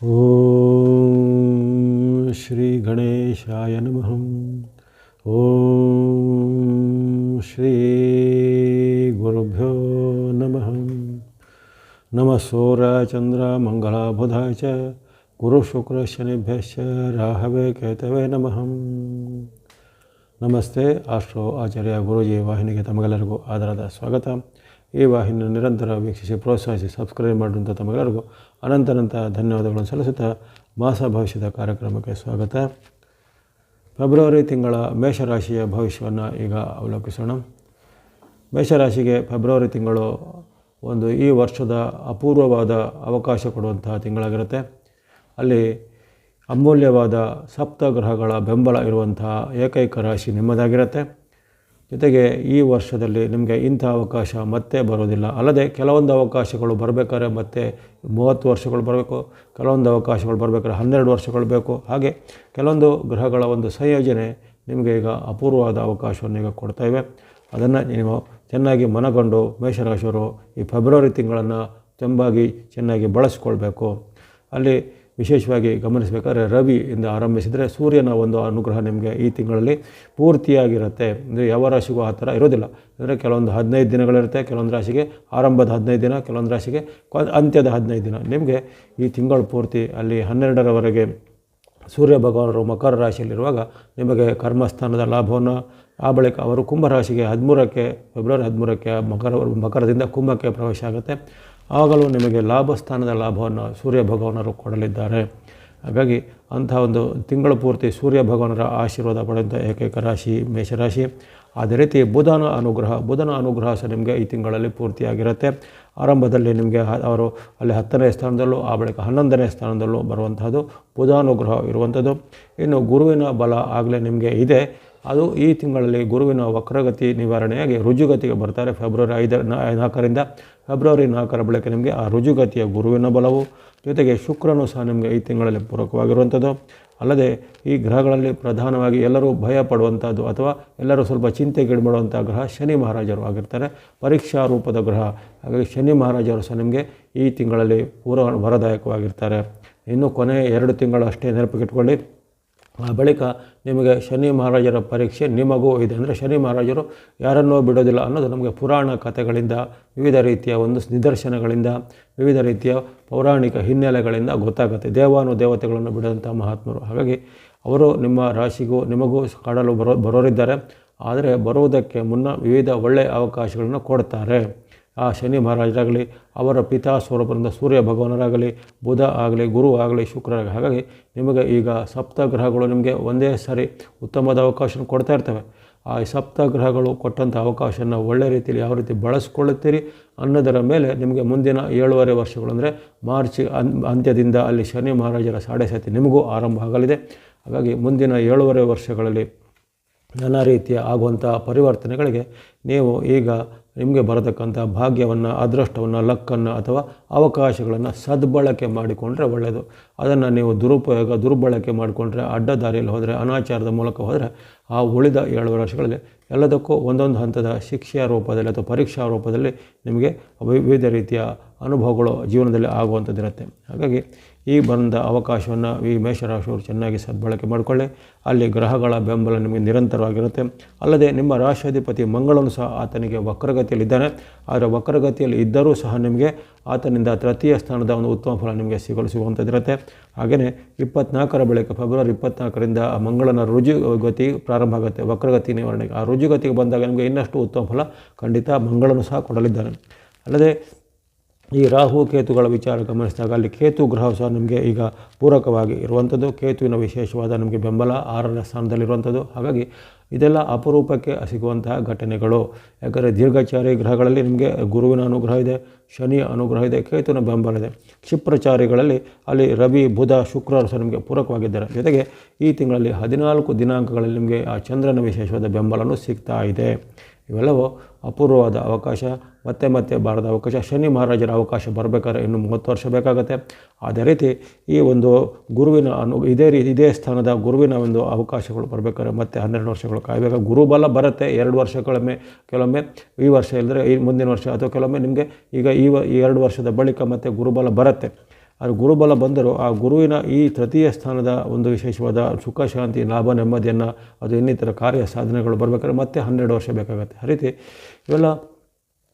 ॐ श्रीगणेशाय नमः ॐ श्रीगुरुभ्यो नमः नमः सूर्यचन्द्रमङ्गलबुधाय च गुरुशुक्रशनिभ्यश्च राहवे ಕೇತವೇ ನಮಃ ನಮಸ್ತೆ ಆಸ್ಟ್ರೋ ಆಚಾರ್ಯ ಗುರೂಜಿ ವಾಹಿನಿಗೆ ತಮಗೆಲ್ಲರಿಗೂ ಆಧಾರದ ಸ್ವಾಗತ ಈ ವಾಹಿನಿಯನ್ನು ನಿರಂತರ ವೀಕ್ಷಿಸಿ, ಪ್ರೋತ್ಸಾಹಿಸಿ, ಸಬ್ಸ್ಕ್ರೈಬ್ ಮಾಡುವಂಥ ತಮಗೆಲ್ಲರಿಗೂ ಅನಂತನಂತ ಧನ್ಯವಾದಗಳನ್ನು ಸಲ್ಲಿಸುತ್ತಾ ಮಾಸ ಭವಿಷ್ಯದ ಕಾರ್ಯಕ್ರಮಕ್ಕೆ ಸ್ವಾಗತ. ಫೆಬ್ರವರಿ ತಿಂಗಳ ಮೇಷರಾಶಿಯ ಭವಿಷ್ಯವನ್ನು ಈಗ ಅವಲೋಕಿಸೋಣ. ಮೇಷರಾಶಿಗೆ ಫೆಬ್ರವರಿ ತಿಂಗಳು ಒಂದು ಈ ವರ್ಷದ ಅಪೂರ್ವವಾದ ಅವಕಾಶ ಕೊಡುವಂತಹ ತಿಂಗಳಾಗಿರುತ್ತೆ. ಅಲ್ಲಿ ಅಮೂಲ್ಯವಾದ ಸಪ್ತಗ್ರಹಗಳ ಬೆಂಬಲ ಇರುವಂತಹ ಏಕೈಕ ರಾಶಿ ನಿಮ್ಮದಾಗಿರುತ್ತೆ. ಜೊತೆಗೆ ಈ ವರ್ಷದಲ್ಲಿ ನಿಮಗೆ ಇಂಥ ಅವಕಾಶ ಮತ್ತೆ ಬರೋದಿಲ್ಲ. ಅಲ್ಲದೆ ಕೆಲವೊಂದು ಅವಕಾಶಗಳು ಬರಬೇಕಾದ್ರೆ ಮತ್ತೆ ಮೂವತ್ತು ವರ್ಷಗಳು ಬರಬೇಕು, ಕೆಲವೊಂದು ಅವಕಾಶಗಳು ಬರಬೇಕಾದ್ರೆ ಹನ್ನೆರಡು ವರ್ಷಗಳು ಬೇಕು. ಹಾಗೆ ಕೆಲವೊಂದು ಗ್ರಹಗಳ ಒಂದು ಸಂಯೋಜನೆ ನಿಮಗೆ ಈಗ ಅಪೂರ್ವವಾದ ಅವಕಾಶವನ್ನು ಈಗ ಕೊಡ್ತಾಯಿವೆ ಅದನ್ನು ನೀವು ಚೆನ್ನಾಗಿ ಮನಗೊಂಡು ಮೇಷರಾಶಿಯವರು ಈ ಫೆಬ್ರವರಿ ತಿಂಗಳನ್ನು ತುಂಬಾಗಿ ಚೆನ್ನಾಗಿ ಬಳಸ್ಕೊಳ್ಬೇಕು. ಅಲ್ಲಿ ವಿಶೇಷವಾಗಿ ಗಮನಿಸಬೇಕಾದ್ರೆ ರವಿಯಿಂದ ಆರಂಭಿಸಿದರೆ ಸೂರ್ಯನ ಒಂದು ಅನುಗ್ರಹ ನಿಮಗೆ ಈ ತಿಂಗಳಲ್ಲಿ ಪೂರ್ತಿಯಾಗಿರುತ್ತೆ. ಅಂದರೆ ಯಾವ ರಾಶಿಗೂ ಆ ಥರ ಇರೋದಿಲ್ಲ. ಅಂದರೆ ಕೆಲವೊಂದು ಹದಿನೈದು ದಿನಗಳಿರುತ್ತೆ, ಕೆಲವೊಂದು ರಾಶಿಗೆ ಆರಂಭದ ಹದಿನೈದು ದಿನ, ಕೆಲವೊಂದು ರಾಶಿಗೆ ಅಂತ್ಯದ ಹದಿನೈದು ದಿನ. ನಿಮಗೆ ಈ ತಿಂಗಳು ಪೂರ್ತಿ ಅಲ್ಲಿ ಹನ್ನೆರಡರವರೆಗೆ ಸೂರ್ಯ ಭಗವಾನರು ಮಕರ ರಾಶಿಯಲ್ಲಿರುವಾಗ ನಿಮಗೆ ಕರ್ಮಸ್ಥಾನದ ಲಾಭವನ್ನು, ಆ ಬಳಿಕ ಅವರು ಕುಂಭರಾಶಿಗೆ ಹದಿಮೂರಕ್ಕೆ, ಫೆಬ್ರವರಿ ಹದಿಮೂರಕ್ಕೆ ಮಕರ, ಮಕರದಿಂದ ಕುಂಭಕ್ಕೆ ಪ್ರವೇಶ ಆಗುತ್ತೆ. ಆಗಲೂ ನಿಮಗೆ ಲಾಭ ಸ್ಥಾನದ ಲಾಭವನ್ನು ಸೂರ್ಯ ಭಗವಾನರು ಕೊಡಲಿದ್ದಾರೆ. ಹಾಗಾಗಿ ಅಂಥ ಒಂದು ತಿಂಗಳ ಪೂರ್ತಿ ಸೂರ್ಯ ಭಗವಾನರ ಆಶೀರ್ವಾದ ಪಡೆದಂಥ ಏಕೈಕ ರಾಶಿ ಮೇಷರಾಶಿ. ಅದೇ ರೀತಿ ಬುಧನ ಅನುಗ್ರಹ ಬುಧನ ಅನುಗ್ರಹ ಸಹ ನಿಮಗೆ ಈ ತಿಂಗಳಲ್ಲಿ ಪೂರ್ತಿಯಾಗಿರುತ್ತೆ. ಆರಂಭದಲ್ಲಿ ನಿಮಗೆ ಅವರು ಅಲ್ಲಿ ಹತ್ತನೇ ಸ್ಥಾನದಲ್ಲೂ, ಆ ಬಳಿಕ ಹನ್ನೊಂದನೇ ಸ್ಥಾನದಲ್ಲೂ ಬರುವಂತಹದ್ದು ಬುಧಾನುಗ್ರಹ ಇರುವಂಥದ್ದು ಇನ್ನು ಗುರುವಿನ ಬಲ ಆಗಲೇ ನಿಮಗೆ ಇದೆ. ಅದು ಈ ತಿಂಗಳಲ್ಲಿ ಗುರುವಿನ ವಕ್ರಗತಿ ನಿವಾರಣೆಯಾಗಿ ರುಜುಗತಿಗೆ ಬರ್ತಾರೆ. ಫೆಬ್ರವರಿ ಐದರ ನಾಲ್ಕರಿಂದ ಫೆಬ್ರವರಿ ನಾಲ್ಕರ ಬಳಿಕ ನಿಮಗೆ ಆ ರುಜುಗತಿಯ ಗುರುವಿನ ಬಲವು, ಜೊತೆಗೆ ಶುಕ್ರನು ಸಹ ನಿಮಗೆ ಈ ತಿಂಗಳಲ್ಲಿ ಪೂರಕವಾಗಿರುವಂಥದ್ದು. ಅಲ್ಲದೆ ಈ ಗ್ರಹಗಳಲ್ಲಿ ಪ್ರಧಾನವಾಗಿ ಎಲ್ಲರೂ ಭಯ ಪಡುವಂಥದ್ದು ಅಥವಾ ಎಲ್ಲರೂ ಸ್ವಲ್ಪ ಚಿಂತೆಗೀಡುಮಾಡುವಂಥ ಗ್ರಹ ಶನಿ ಮಹಾರಾಜರು ಆಗಿರ್ತಾರೆ. ಪರೀಕ್ಷಾ ರೂಪದ ಗ್ರಹ, ಹಾಗಾಗಿ ಶನಿ ಮಹಾರಾಜರು ಸಹ ನಿಮಗೆ ಈ ತಿಂಗಳಲ್ಲಿ ಪೂರ ವರದಾಯಕವಾಗಿರ್ತಾರೆ. ಇನ್ನು ಕೊನೆಯ ಎರಡು ತಿಂಗಳು ಅಷ್ಟೇ ನೆನಪಿಗಿಟ್ಕೊಳ್ಳಿ ಆ ಬಳಿಕ ನಿಮಗೆ ಶನಿ ಮಹಾರಾಜರ ಪರೀಕ್ಷೆ ನಿಮಗೂ ಇದೆ ಅಂದರೆ ಶನಿ ಮಹಾರಾಜರು ಯಾರನ್ನೂ ಬಿಡೋದಿಲ್ಲ ಅನ್ನೋದು ನಮಗೆ ಪುರಾಣ ಕಥೆಗಳಿಂದ, ವಿವಿಧ ರೀತಿಯ ಒಂದು ನಿದರ್ಶನಗಳಿಂದ, ವಿವಿಧ ರೀತಿಯ ಪೌರಾಣಿಕ ಹಿನ್ನೆಲೆಗಳಿಂದ ಗೊತ್ತಾಗುತ್ತೆ. ದೇವಾನು ದೇವತೆಗಳನ್ನು ಬಿಡದಂಥ ಮಹಾತ್ಮರು. ಹಾಗಾಗಿ ಅವರು ನಿಮ್ಮ ರಾಶಿಗೂ ನಿಮಗೂ ಕಾಡಲು ಬರೋ ಬರೋರಿದ್ದಾರೆ. ಆದರೆ ಬರುವುದಕ್ಕೆ ಮುನ್ನ ವಿವಿಧ ಒಳ್ಳೆಯ ಅವಕಾಶಗಳನ್ನು ಕೊಡ್ತಾರೆ. ಆ ಶನಿ ಮಹಾರಾಜರಾಗಲಿ, ಅವರ ಪಿತಾ ಸ್ವರೂಪದಿಂದ ಸೂರ್ಯ ಭಗವಾನರಾಗಲಿ, ಬುಧ ಆಗಲಿ, ಗುರು ಆಗಲಿ ಶುಕ್ರರಾಗಲಿ ಹಾಗಾಗಿ ನಿಮಗೆ ಈಗ ಸಪ್ತಗ್ರಹಗಳು ನಿಮಗೆ ಒಂದೇ ಸಾರಿ ಉತ್ತಮವಾದ ಅವಕಾಶ ಕೊಡ್ತಾ ಇರ್ತವೆ. ಆ ಸಪ್ತಗ್ರಹಗಳು ಕೊಟ್ಟಂಥ ಅವಕಾಶನ ಒಳ್ಳೆ ರೀತಿಯಲ್ಲಿ ಯಾವ ರೀತಿ ಬಳಸ್ಕೊಳ್ಳುತ್ತೀರಿ ಅನ್ನೋದರ ಮೇಲೆ ನಿಮಗೆ ಮುಂದಿನ ಏಳುವರೆ ವರ್ಷಗಳು ಅಂದರೆ ಮಾರ್ಚ್ ಅಂತ್ಯದಿಂದ ಅಲ್ಲಿ ಶನಿ ಮಹಾರಾಜರ ಸಾಡೆ ಸತಿ ನಿಮಗೂ ಆರಂಭ ಆಗಲಿದೆ ಹಾಗಾಗಿ ಮುಂದಿನ ಏಳುವರೆ ವರ್ಷಗಳಲ್ಲಿ ನಾನಾ ರೀತಿಯ ಆಗುವಂಥ ಪರಿವರ್ತನೆಗಳಿಗೆ ನೀವು ಈಗ ನಿಮಗೆ ಬರತಕ್ಕಂಥ ಭಾಗ್ಯವನ್ನು, ಅದೃಷ್ಟವನ್ನು, ಲಕ್ಕನ್ನು ಅಥವಾ ಅವಕಾಶಗಳನ್ನು ಸದ್ಬಳಕೆ ಮಾಡಿಕೊಂಡ್ರೆ ಒಳ್ಳೆಯದು. ಅದನ್ನು ನೀವು ದುರುಪಯೋಗ, ದುರ್ಬಳಕೆ ಮಾಡಿಕೊಂಡ್ರೆ, ಅಡ್ಡ ದಾರಿಯಲ್ಲಿ ಹೋದರೆ, ಅನಾಚಾರದ ಮೂಲಕ ಹೋದರೆ, ಆ ಉಳಿದ ಏಳು ವರ್ಷಗಳಲ್ಲಿ ಎಲ್ಲದಕ್ಕೂ ಒಂದೊಂದು ಹಂತದ ಶಿಕ್ಷೆಯ ರೂಪದಲ್ಲಿ ಅಥವಾ ಪರೀಕ್ಷಾ ರೂಪದಲ್ಲಿ ನಿಮಗೆ ವಿವಿಧ ರೀತಿಯ ಅನುಭವಗಳು ಜೀವನದಲ್ಲಿ ಆಗುವಂಥದ್ದಿರುತ್ತೆ. ಹಾಗಾಗಿ ಈ ಬಂದ ಅವಕಾಶವನ್ನು ಈ ಮೇಷರಾಶಿಯವರು ಚೆನ್ನಾಗಿ ಸದ್ಬಳಕೆ ಮಾಡಿಕೊಳ್ಳಿ. ಅಲ್ಲಿ ಗ್ರಹಗಳ ಬೆಂಬಲ ನಿಮಗೆ ನಿರಂತರವಾಗಿರುತ್ತೆ. ಅಲ್ಲದೆ ನಿಮ್ಮ ರಾಷ್ಟ್ರಾಧಿಪತಿ ಮಂಗಳನು ಸಹ ಆತನಿಗೆ ವಕ್ರಗತಿಯಲ್ಲಿದ್ದಾನೆ. ಆದರೆ ವಕ್ರಗತಿಯಲ್ಲಿ ಇದ್ದರೂ ಸಹ ನಿಮಗೆ ಆತನಿಂದ ತೃತೀಯ ಸ್ಥಾನದ ಒಂದು ಉತ್ತಮ ಫಲ ನಿಮಗೆ ಸಿಗಲು ಸಿಗುವಂಥದ್ದಿರುತ್ತೆ. ಹಾಗೆಯೇ ಇಪ್ಪತ್ನಾಲ್ಕರ ಬಳಿಕ ಫೆಬ್ರವರಿ ಇಪ್ಪತ್ನಾಲ್ಕರಿಂದ ಆ ಮಂಗಳನ ರುಜುಗತಿ ಪ್ರಾರಂಭ ಆಗುತ್ತೆ. ವಕ್ರಗತಿ ನಿವಾರಣೆಗೆ ಆ ರುಜುಗತಿಗೆ ಬಂದಾಗ ನಿಮಗೆ ಇನ್ನಷ್ಟು ಉತ್ತಮ ಫಲ ಖಂಡಿತ ಮಂಗಳನು ಸಹ ಕೊಡಲಿದ್ದಾನೆ. ಅಲ್ಲದೆ ಈ ರಾಹು ಕೇತುಗಳ ವಿಚಾರ ಗಮನಿಸಿದಾಗ ಅಲ್ಲಿ ಕೇತು ಗ್ರಹ ಸಹ ನಿಮಗೆ ಈಗ ಪೂರಕವಾಗಿ ಇರುವಂಥದ್ದು. ಕೇತುವಿನ ವಿಶೇಷವಾದ ನಮಗೆ ಬೆಂಬಲ ಆರನೇ ಸ್ಥಾನದಲ್ಲಿರುವಂಥದ್ದು. ಹಾಗಾಗಿ ಇದೆಲ್ಲ ಅಪರೂಪಕ್ಕೆ ಸಿಗುವಂತಹ ಘಟನೆಗಳು. ಯಾಕಂದರೆ ದೀರ್ಘಚಾರಿ ಗ್ರಹಗಳಲ್ಲಿ ನಿಮಗೆ ಗುರುವಿನ ಅನುಗ್ರಹ ಇದೆ, ಶನಿಯ ಅನುಗ್ರಹ ಇದೆ, ಕೇತುವಿನ ಬೆಂಬಲ ಇದೆ. ಕ್ಷಿಪ್ರಚಾರಿಗಳಲ್ಲಿ ಅಲ್ಲಿ ರವಿ, ಬುಧ, ಶುಕ್ರರು ಸಹ ನಿಮಗೆ ಪೂರಕವಾಗಿದ್ದಾರೆ. ಜೊತೆಗೆ ಈ ತಿಂಗಳಲ್ಲಿ ಹದಿನಾಲ್ಕು ದಿನಾಂಕಗಳಲ್ಲಿ ನಿಮಗೆ ಆ ಚಂದ್ರನ ವಿಶೇಷವಾದ ಬೆಂಬಲನೂ ಸಿಗ್ತಾ ಇದೆ. ಇವೆಲ್ಲವೂ ಅಪೂರ್ವವಾದ ಅವಕಾಶ, ಮತ್ತೆ ಮತ್ತೆ ಬಾರದ ಅವಕಾಶ, ಶನಿ ಮಹಾರಾಜರ ಅವಕಾಶ ಬರಬೇಕಾದ್ರೆ ಇನ್ನು ಮೂವತ್ತು ವರ್ಷ ಬೇಕಾಗುತ್ತೆ. ಅದೇ ರೀತಿ ಈ ಒಂದು ಗುರುವಿನ ಅನು, ಇದೇ ರೀತಿ ಇದೇ ಸ್ಥಾನದ ಗುರುವಿನ ಒಂದು ಅವಕಾಶಗಳು ಬರಬೇಕಾದ್ರೆ ಮತ್ತೆ ಹನ್ನೆರಡು ವರ್ಷಗಳು ಕಾಯಬೇಕು. ಗುರುಬಲ ಬರುತ್ತೆ ಎರಡು ವರ್ಷಗಳೊಮ್ಮೆ ಕೆಲವೊಮ್ಮೆ ಈ ವರ್ಷ ಇಲ್ಲದ್ರೆ ಈ ಮುಂದಿನ ವರ್ಷ ಅಥವಾ ಕೆಲವೊಮ್ಮೆ ನಿಮಗೆ ಈಗ ಈ ಎರಡು ವರ್ಷದ ಬಳಿಕ ಮತ್ತೆ ಗುರುಬಲ ಬರುತ್ತೆ. ಅದು ಗುರುಬಲ ಬಂದರೂ ಆ ಗುರುವಿನ ಈ ತೃತೀಯ ಸ್ಥಾನದ ಒಂದು ವಿಶೇಷವಾದ ಸುಖ, ಶಾಂತಿ, ಲಾಭ, ನೆಮ್ಮದಿಯನ್ನು ಅದು ಇನ್ನಿತರ ಕಾರ್ಯ ಸಾಧನೆಗಳು ಬರಬೇಕಾದ್ರೆ ಮತ್ತೆ ಹನ್ನೆರಡು ವರ್ಷ ಬೇಕಾಗುತ್ತೆ. ಆ ರೀತಿ ಇವೆಲ್ಲ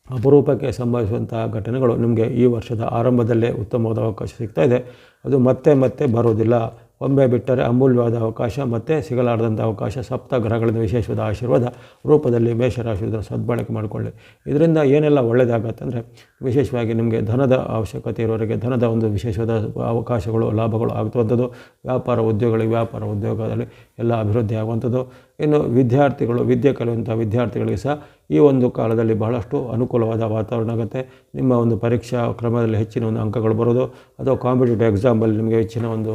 ಅಪರೂಪಕ್ಕೆ ಸಂಭವಿಸುವಂತಹ ಘಟನೆಗಳು ನಿಮಗೆ ಈ ವರ್ಷದ ಆರಂಭದಲ್ಲೇ ಉತ್ತಮವಾದ ಅವಕಾಶ ಸಿಗ್ತಾ ಇದೆ. ಅದು ಮತ್ತೆ ಮತ್ತೆ ಬರೋದಿಲ್ಲ. ಒಮ್ಮೆ ಬಿಟ್ಟರೆ ಅಮೂಲ್ಯವಾದ ಅವಕಾಶ ಮತ್ತೆ ಸಿಗಲಾರದಂಥ ಅವಕಾಶ ಸಪ್ತ ಗ್ರಹಗಳಿಂದ ವಿಶೇಷವಾದ ಆಶೀರ್ವಾದ ರೂಪದಲ್ಲಿ ಮೇಷರಾಶಿ ಇದನ್ನು ಸದ್ಬಳಕೆ ಮಾಡಿಕೊಳ್ಳಿ. ಇದರಿಂದ ಏನೆಲ್ಲ ಒಳ್ಳೆಯದಾಗತ್ತಂದರೆ ವಿಶೇಷವಾಗಿ ನಿಮಗೆ ಧನದ ಅವಶ್ಯಕತೆ ಇರೋರಿಗೆ ಧನದ ಒಂದು ವಿಶೇಷವಾದ ಅವಕಾಶಗಳು, ಲಾಭಗಳು ಆಗುವಂಥದ್ದು ವ್ಯಾಪಾರ ಉದ್ಯೋಗಗಳಿಗೆ, ವ್ಯಾಪಾರ ಉದ್ಯೋಗದಲ್ಲಿ ಎಲ್ಲ ಅಭಿವೃದ್ಧಿ ಆಗುವಂಥದ್ದು. ಇನ್ನು ವಿದ್ಯಾರ್ಥಿಗಳು, ವಿದ್ಯೆ ಕಲಿಯುವಂಥ ವಿದ್ಯಾರ್ಥಿಗಳಿಗೆ ಸಹ ಈ ಒಂದು ಕಾಲದಲ್ಲಿ ಬಹಳಷ್ಟು ಅನುಕೂಲವಾದ ವಾತಾವರಣ ಆಗುತ್ತೆ. ನಿಮ್ಮ ಒಂದು ಪರೀಕ್ಷಾ ಕ್ರಮದಲ್ಲಿ ಹೆಚ್ಚಿನ ಒಂದು ಅಂಕಗಳು ಬರೋದು, ಅಥವಾ ಕಾಂಪಿಟೇಟಿವ್ ಎಕ್ಸಾಮಲ್ಲಿ ನಿಮಗೆ ಹೆಚ್ಚಿನ ಒಂದು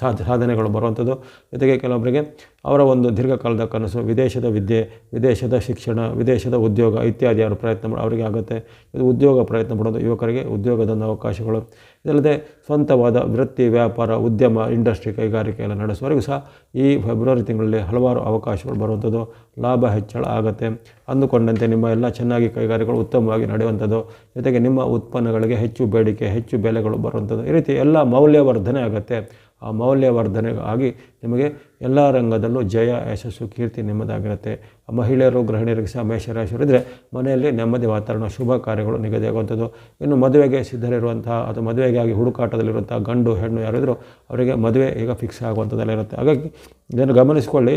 ಸಾಧ, ಸಾಧನೆಗಳು ಬರುವಂಥದ್ದು. ಜೊತೆಗೆ ಕೆಲವೊಬ್ಬರಿಗೆ ಅವರ ಒಂದು ದೀರ್ಘಕಾಲದ ಕನಸು, ವಿದೇಶದ ವಿದ್ಯೆ, ವಿದೇಶದ ಶಿಕ್ಷಣ, ವಿದೇಶದ ಉದ್ಯೋಗ ಇತ್ಯಾದಿ ಅವರು ಪ್ರಯತ್ನ ಮಾಡಿ, ಅವರಿಗೆ ಆಗುತ್ತೆ. ಇದು ಉದ್ಯೋಗ ಪ್ರಯತ್ನ ಪಡೋದು ಯುವಕರಿಗೆ ಉದ್ಯೋಗದ ಅವಕಾಶಗಳು. ಇದಲ್ಲದೆ ಸ್ವಂತವಾದ ವೃತ್ತಿ, ವ್ಯಾಪಾರ, ಉದ್ಯಮ, ಇಂಡಸ್ಟ್ರಿ ಕೈಗಾರಿಕೆ ಎಲ್ಲ ನಡೆಸುವವರೆಗೂ ಸಹ ಈ ಫೆಬ್ರವರಿ ತಿಂಗಳಲ್ಲಿ ಹಲವಾರು ಅವಕಾಶಗಳು ಬರುವಂಥದ್ದು. ಲಾಭ, ಹೆಚ್ಚಳ ಆಗುತ್ತೆ. ಅಂದುಕೊಂಡಂತೆ ನಿಮ್ಮ ಎಲ್ಲ ಚೆನ್ನಾಗಿ ಕೈಗಾರಿಕೆಗಳು ಉತ್ತಮವಾಗಿ ನಡೆಯುವಂಥದ್ದು. ಜೊತೆಗೆ ನಿಮ್ಮ ಉತ್ಪನ್ನಗಳಿಗೆ ಹೆಚ್ಚು ಬೇಡಿಕೆ, ಹೆಚ್ಚು ಬೆಲೆಗಳು ಬರುವಂಥದ್ದು. ಈ ರೀತಿ ಎಲ್ಲ ಮೌಲ್ಯವರ್ಧನೆ ಆಗುತ್ತೆ. ಆ ಮೌಲ್ಯವರ್ಧನೆ ಆಗಿ ನಿಮಗೆ ಎಲ್ಲ ರಂಗದಲ್ಲೂ ಜಯ, ಯಶಸ್ಸು, ಕೀರ್ತಿ ನೆಮ್ಮದಾಗಿರುತ್ತೆ. ಮಹಿಳೆಯರು, ಗೃಹಿಣಿಯರಿಗೆ ಸಹ ಮೇಷರಾಶಿಯವರಿದ್ದರೆ ಮನೆಯಲ್ಲಿ ನೆಮ್ಮದಿ ವಾತಾವರಣ, ಶುಭ ಕಾರ್ಯಗಳು ನಿಗದಿಯಾಗುವಂಥದ್ದು. ಇನ್ನು ಮದುವೆಗೆ ಸಿದ್ಧರಿರುವಂತಹ ಅಥವಾ ಮದುವೆಗಾಗಿ ಹುಡುಕಾಟದಲ್ಲಿರುವಂಥ ಗಂಡು, ಹೆಣ್ಣು ಯಾರಿದ್ರು ಅವರಿಗೆ ಮದುವೆ ಈಗ ಫಿಕ್ಸ್ ಆಗುವಂಥದ್ದೆಲ್ಲ ಇರುತ್ತೆ. ಹಾಗಾಗಿ ಇದನ್ನು ಗಮನಿಸಿಕೊಳ್ಳಿ.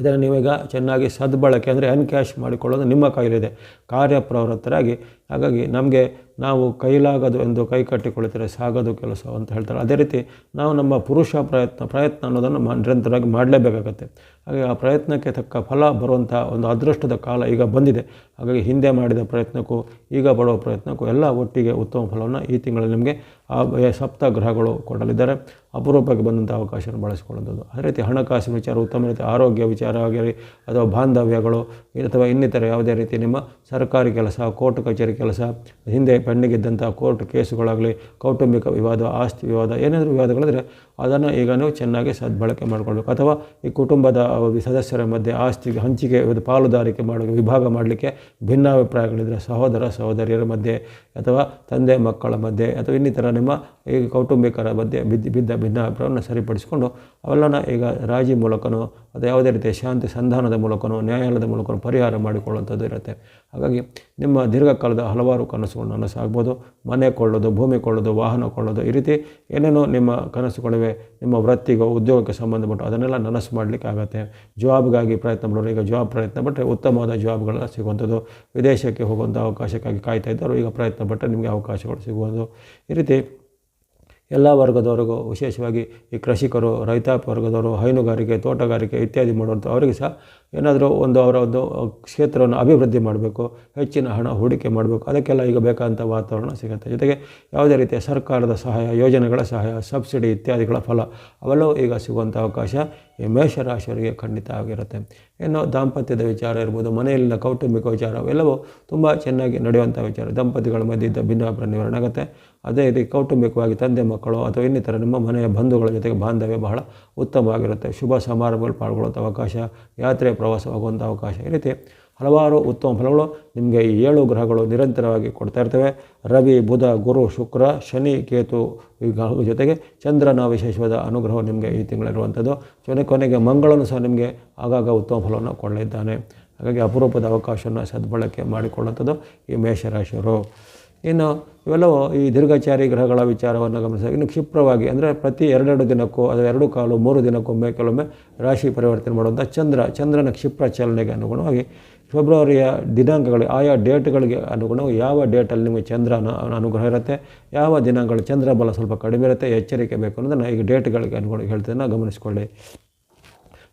ಇದನ್ನು ನೀವೀಗ ಚೆನ್ನಾಗಿ ಸದ್ಬಳಕೆ ಅಂದರೆ ಅನ್ಕ್ಯಾಶ್ ಮಾಡಿಕೊಳ್ಳೋದು ನಿಮ್ಮ ಕೈಲಿದೆ. ಕಾರ್ಯಪ್ರವೃತ್ತರಾಗಿ ಹಾಗಾಗಿ ನಮಗೆ ನಾವು ಕೈಲಾಗದು ಎಂದು ಕೈ ಕಟ್ಟಿಕೊಳ್ಳುತ್ತಾರೆ ಸಾಗದು ಕೆಲಸ ಅಂತ ಹೇಳ್ತಾರೆ. ಅದೇ ರೀತಿ ನಾವು ನಮ್ಮ ಪುರುಷ ಪ್ರಯತ್ನ ಪ್ರಯತ್ನ ಅನ್ನೋದನ್ನು ನಿರಂತರವಾಗಿ ಮಾಡಲೇಬೇಕಾಗತ್ತೆ. ಹಾಗೆ ಆ ಪ್ರಯತ್ನಕ್ಕೆ ತಕ್ಕ ಫಲ ಬರುವಂಥ ಒಂದು ಅದೃಷ್ಟದ ಕಾಲ ಈಗ ಬಂದಿದೆ. ಹಾಗಾಗಿ ಹಿಂದೆ ಮಾಡಿದ ಪ್ರಯತ್ನಕ್ಕೂ, ಈಗ ಬರುವ ಪ್ರಯತ್ನಕ್ಕೂ ಎಲ್ಲ ಒಟ್ಟಿಗೆ ಉತ್ತಮ ಫಲವನ್ನು ಈ ತಿಂಗಳಲ್ಲಿ ನಿಮಗೆ ಆ ಸಪ್ತ ಗ್ರಹಗಳು ಕೊಡಲಿದ್ದಾರೆ. ಅಪರೂಪಕ್ಕೆ ಬಂದಂಥ ಅವಕಾಶವನ್ನು ಬಳಸಿಕೊಳ್ಳುವಂಥದ್ದು. ಅದೇ ರೀತಿ ಹಣಕಾಸಿನ ವಿಚಾರ, ಉತ್ತಮ ರೀತಿ ಆರೋಗ್ಯ ವಿಚಾರ ಆಗಿರಲಿ, ಅಥವಾ ಬಾಂಧವ್ಯಗಳು, ಅಥವಾ ಇನ್ನಿತರ ಯಾವುದೇ ರೀತಿ ನಿಮ್ಮ ಸರ್ಕಾರಿ ಕೆಲಸ, ಕೋರ್ಟ್ ಕಚೇರಿ ಕೆಲಸ, ಹಿಂದೆ ಪೆಂಡಿಗಿದ್ದಂಥ ಕೋರ್ಟ್ ಕೇಸುಗಳಾಗಲಿ, ಕೌಟುಂಬಿಕ ವಿವಾದ, ಆಸ್ತಿ ವಿವಾದ, ಏನಾದರೂ ವಿವಾದಗಳಿದ್ರೆ ಅದನ್ನು ಈಗ ನೀವು ಚೆನ್ನಾಗಿ ಸದ್ಬಳಕೆ ಮಾಡಿಕೊಳ್ಬೇಕು. ಅಥವಾ ಈ ಕುಟುಂಬದ ಸದಸ್ಯರ ಮಧ್ಯೆ ಆಸ್ತಿಗೆ ಹಂಚಿಕೆ ಪಾಲುದಾರಿಕೆ ಮಾಡೋ ವಿಭಾಗ ಮಾಡಲಿಕ್ಕೆ ಭಿನ್ನಾಭಿಪ್ರಾಯಗಳಿದ್ದರೆ ಸಹೋದರ, ಸಹೋದರಿಯರ ಮಧ್ಯೆ ಅಥವಾ ತಂದೆ, ಮಕ್ಕಳ ಮಧ್ಯೆ ಅಥವಾ ಇನ್ನಿತರ ನಿಮ್ಮ ಈ ಕೌಟುಂಬಿಕರ ಮಧ್ಯೆ ಬಿದ್ದ ಬಿದ್ದ ಭಿನ್ನಾಭಿಪ್ರಾಯವನ್ನು ಸರಿಪಡಿಸಿಕೊಂಡು ಅವೆಲ್ಲನ ಈಗ ರಾಜಿ ಮೂಲಕನೋ, ಅಥವಾ ಯಾವುದೇ ರೀತಿಯ ಶಾಂತಿ ಸಂಧಾನದ ಮೂಲಕನೋ, ನ್ಯಾಯಾಲಯದ ಮೂಲಕನೋ ಪರಿಹಾರ ಮಾಡಿಕೊಳ್ಳುವಂಥದ್ದು ಇರುತ್ತೆ. ಹಾಗಾಗಿ ನಿಮ್ಮ ದೀರ್ಘಕಾಲದ ಹಲವಾರು ಕನಸುಗಳು ನನಸಾಗ್ಬೋದು ಮನೆ ಕೊಳ್ಳೋದು, ಭೂಮಿ ಕೊಳ್ಳೋದು, ವಾಹನ ಕೊಳ್ಳೋದು ಈ ರೀತಿ ಏನೇನೋ ನಿಮ್ಮ ಕನಸುಗಳಿವೆ, ನಿಮ್ಮ ವೃತ್ತಿಗೋ, ಉದ್ಯೋಗಕ್ಕೆ ಸಂಬಂಧಪಟ್ಟು ಅದನ್ನೆಲ್ಲ ನನಸು ಮಾಡಲಿಕ್ಕೆ ಆಗುತ್ತೆ. ಜಾಬ್ಗಾಗಿ ಪ್ರಯತ್ನ ಮಾಡೋರು ಈಗ ಜಾಬ್ ಪ್ರಯತ್ನ ಪಟ್ಟರೆ ಉತ್ತಮವಾದ ಜಾಬ್ಗಳೆಲ್ಲ ಸಿಗುವಂಥದ್ದು. ವಿದೇಶಕ್ಕೆ ಹೋಗುವಂಥ ಅವಕಾಶಕ್ಕಾಗಿ ಕಾಯ್ತಾ ಇದ್ದವರು ಈಗ ಪ್ರಯತ್ನ ಪಟ್ಟರೆ ನಿಮಗೆ ಅವಕಾಶಗಳು ಸಿಗುವುದು ಈ ರೀತಿ ಎಲ್ಲ ವರ್ಗದವರಿಗೂ, ವಿಶೇಷವಾಗಿ ಈ ಕೃಷಿಕರು ರೈತಾಪ ವರ್ಗದವರು, ಹೈನುಗಾರಿಕೆ, ತೋಟಗಾರಿಕೆ ಇತ್ಯಾದಿ ಮಾಡುವಂಥ ಅವರಿಗೆ ಸಹ ಏನಾದರೂ ಒಂದು ಅವರ ಒಂದು ಕ್ಷೇತ್ರವನ್ನು ಅಭಿವೃದ್ಧಿ ಮಾಡಬೇಕು, ಹೆಚ್ಚಿನ ಹಣ ಹೂಡಿಕೆ ಮಾಡಬೇಕು, ಅದಕ್ಕೆಲ್ಲ ಈಗ ಬೇಕಾದಂಥ ವಾತಾವರಣ ಸಿಗುತ್ತೆ. ಜೊತೆಗೆ ಯಾವುದೇ ರೀತಿಯ ಸರ್ಕಾರದ ಸಹಾಯ, ಯೋಜನೆಗಳ ಸಹಾಯ, ಸಬ್ಸಿಡಿ ಇತ್ಯಾದಿಗಳ ಫಲ, ಅವೆಲ್ಲವೂ ಈಗ ಸಿಗುವಂಥ ಅವಕಾಶ ಈ ಮೇಷರಾಶಿಯವರಿಗೆ ಖಂಡಿತ ಆಗಿರುತ್ತೆ. ಇನ್ನು ದಾಂಪತ್ಯದ ವಿಚಾರ ಇರ್ಬೋದು, ಮನೆಯಲ್ಲಿನ ಕೌಟುಂಬಿಕ ವಿಚಾರ, ಅವೆಲ್ಲವೂ ತುಂಬ ಚೆನ್ನಾಗಿ ನಡೆಯುವಂಥ ವಿಚಾರ. ದಂಪತಿಗಳ ಮಧ್ಯೆ ಇದ್ದ ಭಿನ್ನಾಭಿಪ್ರಾಯ ನಿವಾರಣೆ ಆಗುತ್ತೆ ಅದೇ ರೀತಿ ಕೌಟುಂಬಿಕವಾಗಿ ತಂದೆ ಮಕ್ಕಳು ಅಥವಾ ಇನ್ನಿತರ ನಿಮ್ಮ ಮನೆಯ ಬಂಧುಗಳ ಜೊತೆಗೆ ಬಾಂಧವ್ಯ ಬಹಳ ಉತ್ತಮವಾಗಿರುತ್ತೆ. ಶುಭ ಸಮಾರಂಭಗಳು ಪಾಲ್ಗೊಳ್ಳುವಂಥ ಅವಕಾಶ ಯಾತ್ರೆ ಪ್ರವಾಸವಾಗುವಂಥ ಅವಕಾಶ ಈ ರೀತಿ ಹಲವಾರು ಉತ್ತಮ ಫಲಗಳು ನಿಮಗೆ ಈ ಏಳು ಗ್ರಹಗಳು ನಿರಂತರವಾಗಿ ಕೊಡ್ತಾ ಇರ್ತವೆ. ರವಿ, ಬುಧ, ಗುರು, ಶುಕ್ರ, ಶನಿ, ಕೇತು ಈ ಗ್ರಹಗಳ ಜೊತೆಗೆ ಚಂದ್ರನ ವಿಶೇಷವಾದ ಅನುಗ್ರಹ ನಿಮಗೆ ಈ ತಿಂಗಳಿರುವಂಥದ್ದು. ಕೊನೆ ಕೊನೆಗೆ ಮಂಗಳನು ಸಹ ನಿಮಗೆ ಆಗಾಗ ಉತ್ತಮ ಫಲವನ್ನು ಕೊಡಲಿದ್ದಾನೆ. ಹಾಗಾಗಿ ಅಪರೂಪದ ಅವಕಾಶವನ್ನು ಸದ್ಬಳಕೆ ಮಾಡಿಕೊಳ್ಳುವಂಥದ್ದು ಈ ಮೇಷರಾಶಿಯವರು. ಇನ್ನು ಇವೆಲ್ಲವೂ ಈ ದೀರ್ಘಚಾರಿ ಗ್ರಹಗಳ ವಿಚಾರವನ್ನು ಗಮನಿಸಿದಾಗ ಇನ್ನು ಕ್ಷಿಪ್ರವಾಗಿ ಅಂದರೆ ಪ್ರತಿ ಎರಡೆರಡು ದಿನಕ್ಕೂ ಅಥವಾ ಎರಡು ಕಾಲು ಮೂರು ದಿನಕ್ಕೊಮ್ಮೆ ಕೆಲವೊಮ್ಮೆ ರಾಶಿ ಪರಿವರ್ತನೆ ಮಾಡುವಂಥ ಚಂದ್ರ, ಚಂದ್ರನ ಕ್ಷಿಪ್ರ ಚಲನೆಗೆ ಅನುಗುಣವಾಗಿ ಫೆಬ್ರವರಿಯ ದಿನಾಂಕಗಳಿಗೆ ಆಯಾ ಡೇಟ್ಗಳಿಗೆ ಅನುಗುಣವಾಗಿ ಯಾವ ಡೇಟಲ್ಲಿ ನಿಮಗೆ ಚಂದ್ರನ ಅನುಗ್ರಹ ಇರುತ್ತೆ, ಯಾವ ದಿನಾಂಕಗಳು ಚಂದ್ರ ಬಲ ಸ್ವಲ್ಪ ಕಡಿಮೆ ಇರುತ್ತೆ, ಎಚ್ಚರಿಕೆ ಬೇಕು ಅನ್ನೋದನ್ನು ಈಗ ಡೇಟ್ಗಳಿಗೆ ಅನುಗುಣ ಹೇಳ್ತೇನೆ. ಗಮನಿಸಿಕೊಳ್ಳಿ.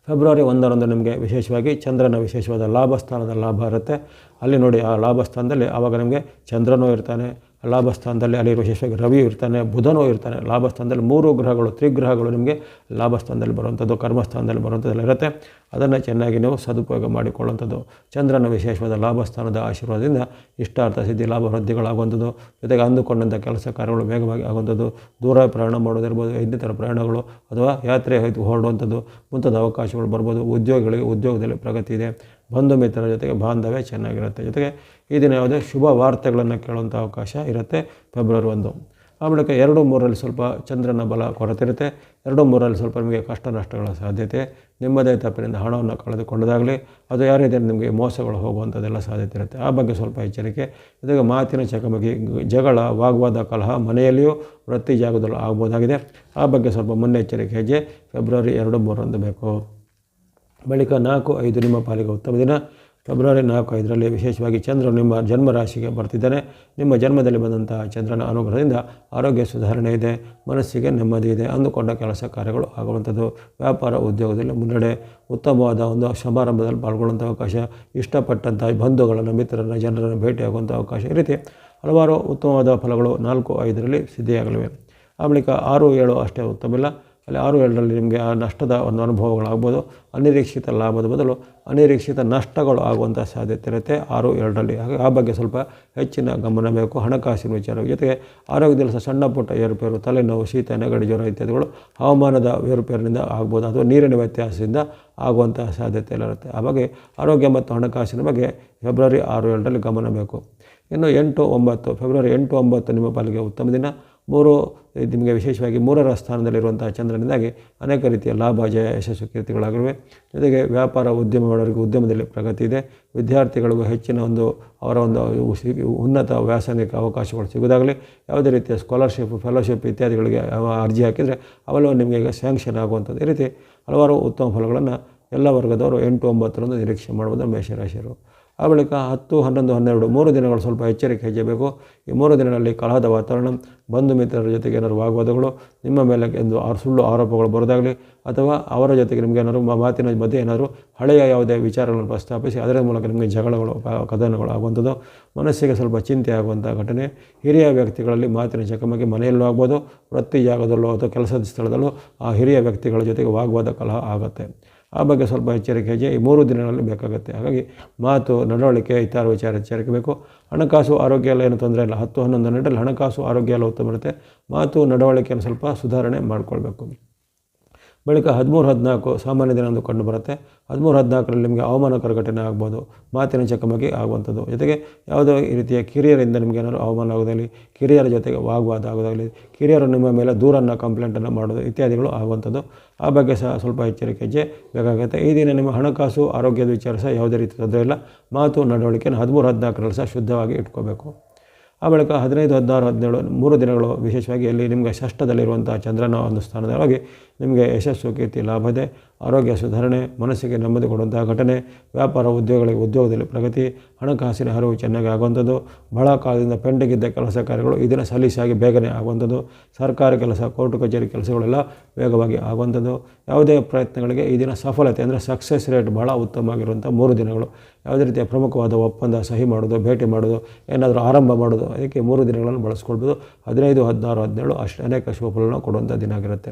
ಫೆಬ್ರವರಿ ಒಂದರಂದು ನಿಮಗೆ ವಿಶೇಷವಾಗಿ ಚಂದ್ರನ ವಿಶೇಷವಾದ ಲಾಭ ಸ್ಥಾನದ ಲಾಭ ಇರುತ್ತೆ. ಅಲ್ಲಿ ನೋಡಿ ಆ ಲಾಭ ಸ್ಥಾನದಲ್ಲಿ ಆವಾಗ ನಿಮಗೆ ಚಂದ್ರನೂ ಇರ್ತಾನೆ ಲಾಭ ಅಲ್ಲಿರುವ ಅಲ್ಲಿ ವಿಶೇಷವಾಗಿ ರವಿ ಇರ್ತಾನೆ, ಬುಧನೂ ಇರ್ತಾನೆ. ಲಾಭಸ್ಥಾನದಲ್ಲಿ ಮೂರು ಗ್ರಹಗಳು, ತ್ರಿಗ್ರಹಗಳು ನಿಮಗೆ ಲಾಭಸ್ಥಾನದಲ್ಲಿ ಬರುವಂಥದ್ದು, ಕರ್ಮಸ್ಥಾನದಲ್ಲಿ ಬರುವಂಥದ್ದೆಲ್ಲ ಇರುತ್ತೆ. ಅದನ್ನು ಚೆನ್ನಾಗಿ ನೀವು ಸದುಪಯೋಗ ಮಾಡಿಕೊಳ್ಳುವಂಥದ್ದು. ಚಂದ್ರನ ವಿಶೇಷವಾದ ಲಾಭಸ್ಥಾನದ ಆಶೀರ್ವಾದದಿಂದ ಇಷ್ಟಾರ್ಥ ಸಿದ್ಧಿ, ಲಾಭ ವೃದ್ಧಿಗಳಾಗುವಂಥದ್ದು. ಜೊತೆಗೆ ಅಂದುಕೊಂಡಂಥ ಕೆಲಸ ಕಾರ್ಯಗಳು ವೇಗವಾಗಿ ಆಗುವಂಥದ್ದು. ದೂರ ಪ್ರಯಾಣ ಮಾಡೋದಿರ್ಬೋದು ಇನ್ನಿತರ ಪ್ರಯಾಣಗಳು ಅಥವಾ ಯಾತ್ರೆ ಹೊರಡುವಂಥದ್ದು. ಮುಂತಾದ ಅವಕಾಶಗಳು ಬರ್ಬೋದು. ಉದ್ಯೋಗಿಗಳಿಗೆ ಉದ್ಯೋಗದಲ್ಲಿ ಪ್ರಗತಿ ಇದೆ. ಬಂಧು ಮಿತ್ರರ ಜೊತೆಗೆ ಬಾಂಧವ್ಯ ಚೆನ್ನಾಗಿರುತ್ತೆ. ಜೊತೆಗೆ ಈ ದಿನ ಯಾವುದೇ ಶುಭ ವಾರ್ತೆಗಳನ್ನು ಕೇಳುವಂಥ ಅವಕಾಶ ಇರುತ್ತೆ ಫೆಬ್ರವರಿ ಒಂದು. ಆ ಬಳಿಕ ಎರಡು ಮೂರರಲ್ಲಿ ಸ್ವಲ್ಪ ಚಂದ್ರನ ಬಲ ಕೊರತೆ ಇರುತ್ತೆ ಎರಡು ಮೂರರಲ್ಲಿ ಸ್ವಲ್ಪ ನಿಮಗೆ ಕಷ್ಟ ನಷ್ಟಗಳ ಸಾಧ್ಯತೆ ನಿಮ್ಮದೇ ತಪ್ಪಿನಿಂದ ಹಣವನ್ನು ಕಳೆದುಕೊಂಡದಾಗಲಿ, ಅದು ಯಾರೇ ನಿಮಗೆ ಮೋಸಗಳು ಹೋಗುವಂಥದ್ದೆಲ್ಲ ಸಾಧ್ಯತೆ ಇರುತ್ತೆ. ಆ ಬಗ್ಗೆ ಸ್ವಲ್ಪ ಎಚ್ಚರಿಕೆ. ಜೊತೆಗೆ ಮಾತಿನ ಚಕಮಕಿ, ಜಗಳ, ವಾಗ್ವಾದ, ಕಲಹ ಮನೆಯಲ್ಲಿಯೂ ವೃತ್ತಿ ಜಾಗದಲ್ಲೂ ಆಗ್ಬೋದಾಗಿದೆ. ಆ ಬಗ್ಗೆ ಸ್ವಲ್ಪ ಮುನ್ನೆಚ್ಚರಿಕೆ ಹೆಜ್ಜೆ ಫೆಬ್ರವರಿ ಎರಡು ಮೂರರಂದು ಬೇಕು. ಬಳಿಕ ನಾಲ್ಕು ಐದು ನಿಮ್ಮ ಪಾಲಿಗೆ ಉತ್ತಮ ದಿನ. ಫೆಬ್ರವರಿ ನಾಲ್ಕು ಐದರಲ್ಲಿ ವಿಶೇಷವಾಗಿ ಚಂದ್ರ ನಿಮ್ಮ ಜನ್ಮ ರಾಶಿಗೆ ಬರ್ತಿದ್ದಾನೆ. ನಿಮ್ಮ ಜನ್ಮದಲ್ಲಿ ಬಂದಂತಹ ಚಂದ್ರನ ಅನುಗ್ರಹದಿಂದ ಆರೋಗ್ಯ ಸುಧಾರಣೆ ಇದೆ, ಮನಸ್ಸಿಗೆ ನೆಮ್ಮದಿ ಇದೆ, ಅಂದುಕೊಂಡ ಕೆಲಸ ಕಾರ್ಯಗಳು ಆಗುವಂಥದ್ದು. ವ್ಯಾಪಾರ ಉದ್ಯೋಗದಲ್ಲಿ ಮುನ್ನಡೆ, ಉತ್ತಮವಾದ ಒಂದು ಸಮಾರಂಭದಲ್ಲಿ ಪಾಲ್ಗೊಳ್ಳುವಂಥ ಅವಕಾಶ ಇಷ್ಟಪಟ್ಟಂಥ ಬಂಧುಗಳನ್ನು, ಮಿತ್ರರನ್ನು, ಜನರನ್ನು ಭೇಟಿಯಾಗುವಂಥ ಅವಕಾಶ ಈ ರೀತಿ ಹಲವಾರು ಉತ್ತಮವಾದ ಫಲಗಳು ನಾಲ್ಕು ಐದರಲ್ಲಿ ಸಿದ್ಧಿಯಾಗಲಿವೆ. ಆ ಬಳಿಕ ಆರು ಏಳು ಅಷ್ಟೇ ಉತ್ತಮಿಲ್ಲ ಅಲ್ಲಿ ಆರು ಏಳರಲ್ಲಿ ನಿಮಗೆ ಆ ನಷ್ಟದ ಒಂದು ಅನುಭವಗಳಾಗ್ಬೋದು. ಅನಿರೀಕ್ಷಿತ ಲಾಭದ ಬದಲು ಅನಿರೀಕ್ಷಿತ ನಷ್ಟಗಳು ಆಗುವಂಥ ಸಾಧ್ಯತೆ ಇರುತ್ತೆ. ಆರು, ಎರಡರಲ್ಲಿ. ಹಾಗೆ ಆ ಬಗ್ಗೆ ಸ್ವಲ್ಪ ಹೆಚ್ಚಿನ ಗಮನ ಬೇಕು. ಹಣಕಾಸಿನ ವಿಚಾರ ಜೊತೆಗೆ ಆರೋಗ್ಯದಲ್ಲಿ ಸಹ ಸಣ್ಣ ಪುಟ್ಟ ಏರುಪೇರು, ತಲೆನೋವು, ಶೀತ, ನೆಗಡಿ, ಜ್ವರ ಇತ್ಯಾದಿಗಳು ಹವಾಮಾನದ ಏರುಪೇರಿನಿಂದ ಆಗ್ಬೋದು. ಅಥವಾ ನೀರಿನ ವ್ಯತ್ಯಾಸದಿಂದ ಆಗುವಂಥ ಸಾಧ್ಯತೆ ಇರುತ್ತೆ. ಆ ಬಗ್ಗೆ ಆರೋಗ್ಯ ಮತ್ತು ಹಣಕಾಸಿನ ಬಗ್ಗೆ ಫೆಬ್ರವರಿ ಆರು, ಎರಡರಲ್ಲಿ ಗಮನ ಬೇಕು. ಇನ್ನು ಎಂಟು, ಒಂಬತ್ತು. ಫೆಬ್ರವರಿ ಎಂಟು, ಒಂಬತ್ತು ನಿಮ್ಮ ಪಾಲಿಗೆ ಉತ್ತಮ ದಿನ. ಮೂರು ನಿಮಗೆ ವಿಶೇಷವಾಗಿ ಮೂರರ ಸ್ಥಾನದಲ್ಲಿರುವಂತಹ ಚಂದ್ರನಿಂದಾಗಿ ಅನೇಕ ರೀತಿಯ ಲಾಭ, ಜಯ, ಯಶಸ್ಸು, ಕೀರ್ತಿಗಳಾಗಿವೆ. ಜೊತೆಗೆ ವ್ಯಾಪಾರ ಉದ್ಯಮ ಮಾಡೋರಿಗೂ ಉದ್ಯಮದಲ್ಲಿ ಪ್ರಗತಿ ಇದೆ. ವಿದ್ಯಾರ್ಥಿಗಳಿಗೂ ಹೆಚ್ಚಿನ ಒಂದು ಅವರ ಒಂದು ಉನ್ನತ ವ್ಯಾಸಂಗಿಕ ಅವಕಾಶಗಳು ಸಿಗೋದಾಗಲಿ ಯಾವುದೇ ರೀತಿಯ ಸ್ಕಾಲರ್ಶಿಪ್ ಫೆಲೋಶಿಪ್ ಇತ್ಯಾದಿಗಳಿಗೆ ಅರ್ಜಿ ಹಾಕಿದರೆ ಅವೆಲ್ಲವೂ ನಿಮಗೆ ಈಗ ಸ್ಯಾಂಕ್ಷನ್ ಆಗುವಂಥದ್ದು. ಈ ರೀತಿ ಹಲವಾರು ಉತ್ತಮ ಫಲಗಳನ್ನು ಎಲ್ಲ ವರ್ಗದವರು ಎಂಟು ಒಂಬತ್ತರಂದು ನಿರೀಕ್ಷೆ ಮಾಡುವುದು ಮೇಷರಾಶಿಯರು. ಆ ಬಳಿಕ ಹತ್ತು, ಹನ್ನೊಂದು, ಹನ್ನೆರಡು, ಮೂರು ದಿನಗಳು ಸ್ವಲ್ಪ ಎಚ್ಚರಿಕೆ ಹೆಜ್ಜೆಬೇಕು ಈ ಮೂರು ದಿನಗಳಲ್ಲಿ ಕಲಹದ ವಾತಾವರಣ, ಬಂಧು ಮಿತ್ರರ ಜೊತೆಗೆ ಏನಾದರೂ ವಾಗ್ವಾದಗಳು, ನಿಮ್ಮ ಮೇಲೆ ಎಂದು ಸುಳ್ಳು ಆರೋಪಗಳು ಬರೋದಾಗಲಿ, ಅಥವಾ ಅವರ ಜೊತೆಗೆ ನಿಮಗೆ ಏನಾದರೂ ಮಾತಿನ ಮಧ್ಯೆ ಏನಾದರೂ ಹಳೆಯ ಯಾವುದೇ ವಿಚಾರಗಳನ್ನು ಪ್ರಸ್ತಾಪಿಸಿ, ಅದರ ಮೂಲಕ ನಿಮಗೆ ಜಗಳಗಳು ಕದನಗಳು ಆಗುವಂಥದ್ದು, ಮನಸ್ಸಿಗೆ ಸ್ವಲ್ಪ ಚಿಂತೆ ಆಗುವಂಥ ಘಟನೆ, ಹಿರಿಯ ವ್ಯಕ್ತಿಗಳಲ್ಲಿ ಮಾತಿನ ಚಕಮಕಿ ಮನೆಯಲ್ಲೂ ಆಗ್ಬೋದು, ವೃತ್ತಿ ಜಾಗದಲ್ಲೂ ಅಥವಾ ಕೆಲಸದ ಸ್ಥಳದಲ್ಲೂ ಆ ಹಿರಿಯ ವ್ಯಕ್ತಿಗಳ ಜೊತೆಗೆ ವಾಗ್ವಾದ ಕಲಹ ಆಗುತ್ತೆ. ಆ ಬಗ್ಗೆ ಸ್ವಲ್ಪ ಎಚ್ಚರಿಕೆ ಹೆಜ್ಜೆ ಈ ಮೂರು ದಿನಗಳಲ್ಲಿ ಬೇಕಾಗುತ್ತೆ. ಹಾಗಾಗಿ ಮಾತು, ನಡವಳಿಕೆ ಇತರ ವಿಚಾರ ಎಚ್ಚರಿಕೆ ಬೇಕು. ಹಣಕಾಸು, ಆರೋಗ್ಯ ಎಲ್ಲ ಏನು ತೊಂದರೆ ಇಲ್ಲ. ಹತ್ತು, ಹನ್ನೊಂದು ಗಂಟೆಯಲ್ಲಿ ಹಣಕಾಸು, ಆರೋಗ್ಯ ಎಲ್ಲ ಉತ್ತಮ ಇರುತ್ತೆ. ಮಾತು, ನಡವಳಿಕೆಯನ್ನು ಸ್ವಲ್ಪ ಸುಧಾರಣೆ ಮಾಡಿಕೊಳ್ಬೇಕು. ಬಳಿಕ ಹದಿಮೂರು, ಹದಿನಾಲ್ಕು ಸಾಮಾನ್ಯ ದಿನ ಒಂದು ಕಂಡು ಬರುತ್ತೆ. ಹದಿಮೂರು, ಹದಿನಾಲ್ಕರಲ್ಲಿ ನಿಮಗೆ ಅವಮಾನಕರ ಘಟನೆ ಆಗ್ಬೋದು. ಮಾತಿನ ಚಕಮಕಿ ಆಗುವಂಥದ್ದು. ಜೊತೆಗೆ ಯಾವುದೋ ಈ ರೀತಿಯ ಕಿರಿಯರಿಂದ ನಿಮಗೆ ಏನಾದರೂ ಅವಮಾನ ಆಗೋದಾಗಲಿ, ಕಿರಿಯರ ಜೊತೆಗೆ ವಾಗ್ವಾದ ಆಗೋದಾಗಲಿ, ಕಿರಿಯರು ನಿಮ್ಮ ಮೇಲೆ ದೂರನ್ನು ಕಂಪ್ಲೇಂಟನ್ನು ಮಾಡೋದು ಇತ್ಯಾದಿಗಳು ಆಗುವಂಥದ್ದು. ಆ ಬಗ್ಗೆ ಸಹ ಸ್ವಲ್ಪ ಎಚ್ಚರಿಕೆ ಬೇಕಾಗುತ್ತೆ. ಈ ದಿನ ನಿಮ್ಮ ಹಣಕಾಸು, ಆರೋಗ್ಯದ ವಿಚಾರ ಸಹ ಯಾವುದೇ ರೀತಿ ತೊಂದರೆ ಇಲ್ಲ. ಮಾತು ನಡವಳಿಕೆಯನ್ನು ಹದಿಮೂರು, ಹದಿನಾಲ್ಕರಲ್ಲಿ ಸಹ ಶುದ್ಧವಾಗಿ ಇಟ್ಕೋಬೇಕು. ಆ ಬಳಿಕ ಹದಿನೈದು, ಹದಿನಾರು, ಹದಿನೇಳು, ಮೂರು ದಿನಗಳು ವಿಶೇಷವಾಗಿ ಅಲ್ಲಿ ನಿಮಗೆ ಷಷ್ಠದಲ್ಲಿರುವಂಥ ಚಂದ್ರನ ಒಂದು ಸ್ಥಾನದೊಳಗೆ ನಿಮಗೆ ಯಶಸ್ಸು, ಕೀರ್ತಿ, ಲಾಭ ಇದೆ. ಆರೋಗ್ಯ, ಸುಧಾರಣೆ, ಮನಸ್ಸಿಗೆ ನೆಮ್ಮದಿ ಕೊಡುವಂತಹ ಘಟನೆ, ವ್ಯಾಪಾರ, ಉದ್ಯೋಗಗಳಿಗೆ ಉದ್ಯೋಗದಲ್ಲಿ ಪ್ರಗತಿ, ಹಣಕಾಸಿನ ಹರಿವು ಚೆನ್ನಾಗಿ ಆಗುವಂಥದ್ದು, ಬಹಳ ಕಾಲದಿಂದ ಪೆಂಡಿಗಿದ್ದ ಕೆಲಸ ಕಾರ್ಯಗಳು ಇದನ್ನು ಸಲೀಸಾಗಿ ಬೇಗನೆ ಆಗುವಂಥದ್ದು, ಸರ್ಕಾರಿ ಕೆಲಸ, ಕೋರ್ಟ್ ಕಚೇರಿ ಕೆಲಸಗಳೆಲ್ಲ ವೇಗವಾಗಿ ಆಗುವಂಥದ್ದು. ಯಾವುದೇ ಪ್ರಯತ್ನಗಳಿಗೆ ಈ ದಿನ ಸಫಲತೆ ಅಂದರೆ ಸಕ್ಸಸ್ ರೇಟ್ ಬಹಳ ಉತ್ತಮವಾಗಿರುವಂಥ ಮೂರು ದಿನಗಳು. ಯಾವುದೇ ರೀತಿಯ ಪ್ರಮುಖವಾದ ಒಪ್ಪಂದ ಸಹಿ ಮಾಡೋದು, ಭೇಟಿ ಮಾಡೋದು, ಏನಾದರೂ ಆರಂಭ ಮಾಡೋದು, ಅದಕ್ಕೆ ಮೂರು ದಿನಗಳನ್ನು ಬಳಸ್ಕೊಳ್ಬೋದು. ಹದಿನೈದು, ಹದಿನಾರು, ಹದಿನೇಳು ಅಷ್ಟು. ಅನೇಕ ಶುಭಫಲವನ್ನು ಕೊಡುವಂಥ ದಿನ ಆಗಿರುತ್ತೆ.